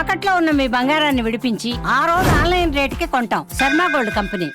తాకట్లో ఉన్న మీ బంగారాన్ని విడిపించి ఆ రోజు ఆన్లైన్ రేటుకి కొంటాం. Sharma gold company.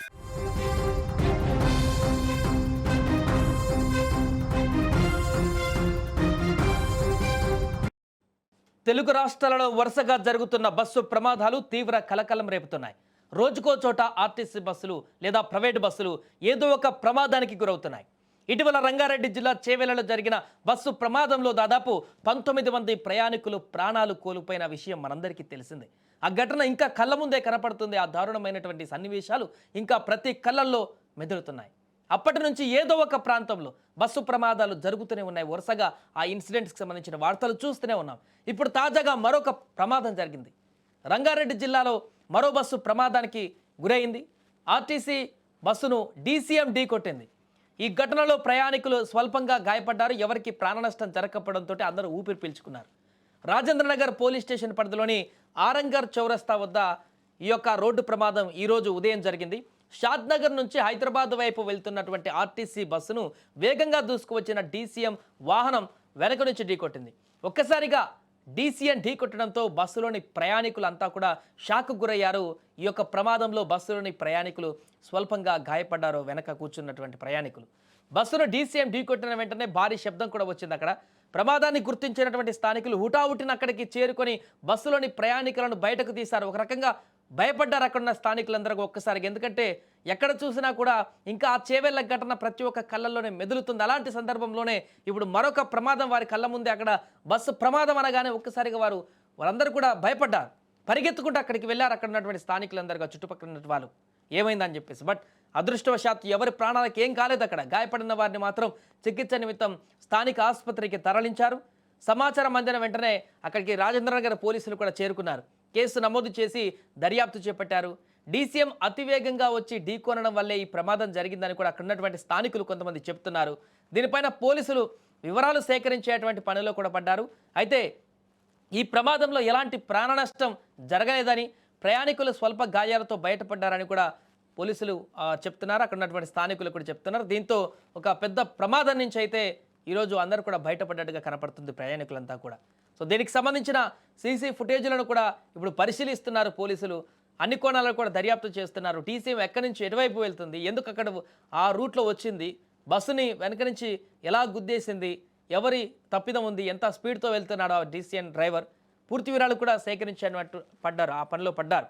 తెలుగు రాష్ట్రాలలో వరుసగా జరుగుతున్న బస్సు ప్రమాదాలు తీవ్ర కలకలం రేపుతున్నాయి. రోజుకో చోట ఆర్టీసీ బస్సులు లేదా ప్రైవేటు బస్సులు ఏదో ఒక ప్రమాదానికి గురవుతున్నాయి. ఇటీవల రంగారెడ్డి జిల్లా చేవెలలో జరిగిన బస్సు ప్రమాదంలో దాదాపు పంతొమ్మిది మంది ప్రయాణికులు ప్రాణాలు కోల్పోయిన విషయం మనందరికీ తెలిసిందే. ఆ ఘటన ఇంకా కళ్ళ ముందే కనపడుతుంది. ఆ దారుణమైనటువంటి సన్నివేశాలు ఇంకా ప్రతి కళ్ళల్లో మెదులుతున్నాయి. అప్పటి నుంచి ఏదో ఒక ప్రాంతంలో బస్సు ప్రమాదాలు జరుగుతూనే ఉన్నాయి. వరుసగా ఆ ఇన్సిడెంట్స్కి సంబంధించిన వార్తలు చూస్తూనే ఉన్నాం. ఇప్పుడు తాజాగా మరొక ప్రమాదం జరిగింది. రంగారెడ్డి జిల్లాలో మరో బస్సు ప్రమాదానికి గురైంది. ఆర్టీసీ బస్సును డీసీఎం ఢీ కొట్టింది. ఈ ఘటనలో ప్రయాణికులు స్వల్పంగా గాయపడ్డారు. ఎవరికి ప్రాణనష్టం జరగకపోవడంతో అందరూ ఊపిరి పీల్చుకున్నారు. రాజేంద్రనగర్ పోలీస్ స్టేషన్ పరిధిలోని ఆరంగర్ చౌరస్తా వద్ద ఈ యొక్క రోడ్డు ప్రమాదం ఈరోజు ఉదయం జరిగింది. షాద్నగర్ నుంచి హైదరాబాద్ వైపు వెళ్తున్నటువంటి ఆర్టీసీ బస్సును వేగంగా దూసుకువచ్చిన డీసీఎం వాహనం వెనక నుంచి ఢీకొట్టింది. ఒక్కసారిగా డీసీఎం ఢీకొట్టడంతో బస్సులోని ప్రయాణికులంతా కూడా షాక్ గురయ్యారు. ఈ యొక్క ప్రమాదంలో బస్సులోని ప్రయాణికులు స్వల్పంగా గాయపడ్డారు వెనక కూర్చున్నటువంటి ప్రయాణికులు. బస్సును డీసీఎం ఢీ కొట్టిన వెంటనే భారీ శబ్దం కూడా వచ్చింది అక్కడ. ప్రమాదాన్ని గుర్తించినటువంటి స్థానికులు హుటాహుటిన అక్కడికి చేరుకొని బస్సులోని ప్రయాణికులను బయటకు తీశారు. ఒక రకంగా భయపడ్డారు అక్కడ ఉన్న స్థానికులందరూ ఒక్కసారి ఎందుకంటే ఎక్కడ చూసినా కూడా ఇంకా ఆ చేవెళ్ళ ఘటన ప్రతి ఒక్క కళ్ళల్లోనే మెదులుతుంది. అలాంటి సందర్భంలోనే ఇప్పుడు మరొక ప్రమాదం వారి కళ్ళ ముందే అక్కడ బస్సు ప్రమాదం అనగానే ఒక్కసారిగా వారు వారందరూ కూడా భయపడ్డారు. పరిగెత్తుకుంటూ అక్కడికి వెళ్ళారు అక్కడ ఉన్నటువంటి స్థానికులందరూ చుట్టుపక్కల ఉన్నటువంటి వాళ్ళు. ఏమైందని చెప్పేసి. బట్ అదృష్టవశాత్తు ఎవరి ప్రాణాలకు ఏం కాలేదు అక్కడ. గాయపడిన వారిని మాత్రం చికిత్స నిమిత్తం స్థానిక ఆసుపత్రికి తరలించారు. సమాచారం అందిన వెంటనే అక్కడికి రాజేంద్రనగర్ పోలీసులు కూడా చేరుకున్నారు. కేసు నమోదు చేసి దర్యాప్తు చేపట్టారు. డీసీఎం అతివేగంగా వచ్చి ఢీకొనడం వల్లే ఈ ప్రమాదం జరిగిందని కూడా అక్కడ ఉన్నటువంటి స్థానికులు కొంతమంది చెప్తున్నారు. దీనిపైన పోలీసులు వివరాలు సేకరించేటువంటి పనిలో కూడా పడ్డారు. అయితే ఈ ప్రమాదంలో ఎలాంటి ప్రాణ నష్టం జరగలేదని ప్రయాణికులు స్వల్ప గాయాలతో బయటపడ్డారని కూడా పోలీసులు చెప్తున్నారు. అక్కడ ఉన్నటువంటి స్థానికులు కూడా చెప్తున్నారు. దీంతో ఒక పెద్ద ప్రమాదం నుంచి అయితే ఈరోజు అందరూ కూడా బయటపడ్డట్టుగా కనపడుతుంది ప్రయాణికులంతా కూడా. సో దీనికి సంబంధించిన సీసీ ఫుటేజ్లను కూడా ఇప్పుడు పరిశీలిస్తున్నారు పోలీసులు. అన్ని కోణాలను కూడా దర్యాప్తు చేస్తున్నారు. టీసీఎం ఎక్కడి నుంచి ఎటువైపు వెళ్తుంది? ఎందుకు అక్కడ ఆ రూట్లో వచ్చింది? బస్సుని వెనక నుంచి ఎలా గుద్దేసింది? ఎవరి తప్పిదం ఉంది? ఎంత స్పీడ్తో వెళ్తున్నాడు ఆ డీసీఎన్ డ్రైవర్? పూర్తి వివరాలు కూడా సేకరించినట్టు పడ్డారు. ఆ పనిలో పడ్డారు.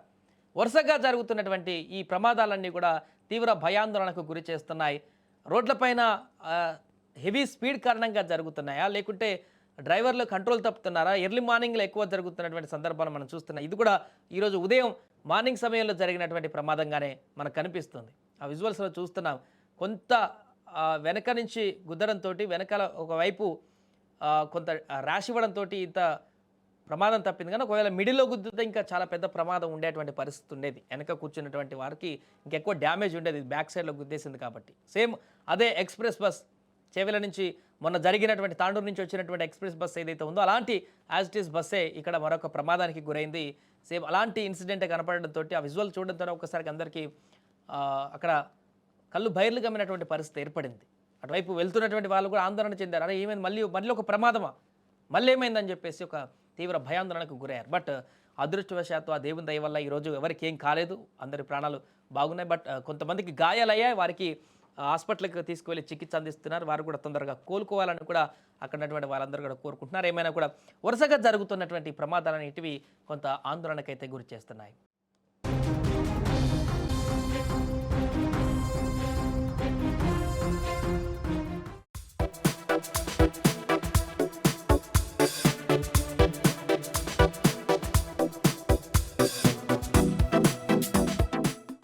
వరుసగా జరుగుతున్నటువంటి ఈ ప్రమాదాలన్నీ కూడా తీవ్ర భయాందోళనకు గురి చేస్తున్నాయి. రోడ్లపైన హెవీ స్పీడ్ కారణంగా జరుగుతున్నాయా? లేకుంటే డ్రైవర్లు కంట్రోల్ తప్పుతున్నారా? ఎర్లీ మార్నింగ్లో ఎక్కువ జరుగుతున్నటువంటి సందర్భాలు మనం చూస్తున్నాం. ఇది కూడా ఈరోజు ఉదయం మార్నింగ్ సమయంలో జరిగినటువంటి ప్రమాదంగానే మనకు కనిపిస్తుంది. ఆ విజువల్స్లో చూస్తున్నాం. కొంత వెనక నుంచి గుద్దడంతో వెనకాల ఒకవైపు కొంత ర్యాష్ ఇవ్వడంతో ఇంత ప్రమాదం తప్పింది. కానీ ఒకవేళ మిడిల్లో గుద్దితే ఇంకా చాలా పెద్ద ప్రమాదం ఉండేటువంటి పరిస్థితి ఉండేది. వెనక కూర్చున్నటువంటి వారికి ఇంకెక్కువ డ్యామేజ్ ఉండేది. బ్యాక్ సైడ్లో గుద్దేసింది కాబట్టి. సేమ్ అదే ఎక్స్ప్రెస్ బస్ చేవెల నుంచి మొన్న జరిగినటువంటి తాండూరు నుంచి వచ్చినటువంటి ఎక్స్ప్రెస్ బస్ ఏదైతే ఉందో అలాంటి యాజ్ ఇట్ ఈస్ బస్సే ఇక్కడ మరొక ప్రమాదానికి గురైంది. సేమ్ అలాంటి ఇన్సిడెంట్ కనపడడంతో ఆ విజువల్ చూడడంతో ఒకసారి అందరికీ అక్కడ కళ్ళు బయర్లు గమ్మినటువంటి పరిస్థితి ఏర్పడింది. అటువైపు వెళ్తున్నటువంటి వాళ్ళు కూడా ఆందోళన చెందారు. అరే ఏమైంది? మళ్ళీ మళ్ళీ ఒక ప్రమాదమా? మళ్ళీ ఏమైందని చెప్పేసి ఒక తీవ్ర భయాందోళనకు గురయ్యారు. బట్ అదృష్టవశాత్తు ఆ దేవుని దయ వల్ల ఈరోజు ఎవరికి ఏం కాలేదు. అందరి ప్రాణాలు బాగున్నాయి. బట్ కొంతమందికి గాయాలయ్యాయి. వారికి హాస్పిటల్కి తీసుకువెళ్ళి చికిత్స అందిస్తున్నారు. వారు కూడా తొందరగా కోలుకోవాలని కూడా అక్కడ ఉన్నటువంటి వాళ్ళందరూ కూడా కోరుకుంటున్నారు. ఏమైనా కూడా వరుసగా జరుగుతున్నటువంటి ప్రమాదాలు అనేటివి కొంత ఆందోళనకైతే గురి చేస్తున్నాయి.